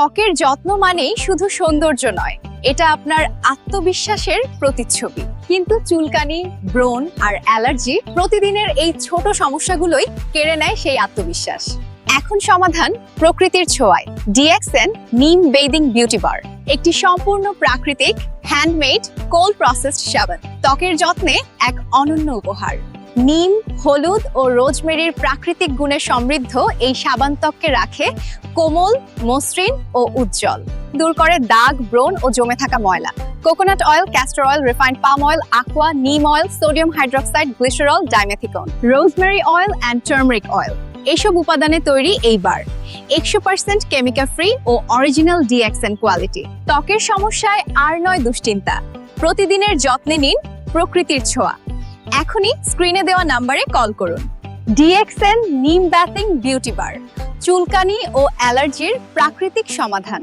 ত্বকের যত্ন মানেই শুধু সৌন্দর্য নয়, এটা আপনার আত্মবিশ্বাসের প্রতিচ্ছবি। কিন্তু চুলকানি, ব্রণ আর অ্যালার্জি প্রতিদিনের এই ছোট সমস্যাগুলোই কেড়ে নেয় সেই আত্মবিশ্বাস। এখন সমাধান প্রকৃতির ছোঁয়ায় ডিএক্সএন নিম বেদিং বিউটি বার একটি সম্পূর্ণ প্রাকৃতিক হ্যান্ডমেড কোল্ড প্রসেসড সাবান। ত্বকের যত্নে এক অনন্য উপহার। নিম, হলুদ ও রোজমেরির প্রাকৃতিক গুণে সমৃদ্ধ এই সাবান ত্বককে রাখে কোমল, মসৃণ ও উজ্জ্বল। দূর করে দাগ, ব্রণ ও জমে থাকা ময়লা। Coconut oil castor oil refined palm oil aqua neem oil sodium hydroxide glycerol dimethicone rosemary oil and turmeric oil এইসব উপাদানে তৈরি এই বার। একশো পার্সেন্ট কেমিক্যাল ফ্রি ও অরিজিনাল ডিএক্সএন কোয়ালিটি ত্বকের সমস্যায় আর নয় দুশ্চিন্তা। প্রতিদিনের যত্নে নিন প্রকৃতির ছোঁয়া। এখনই স্ক্রিনে দেওয়া নাম্বারে কল করুন। ডিএক্সএন নিম ব্যাথিং বিউটি বার চুলকানি ও অ্যালার্জির প্রাকৃতিক সমাধান।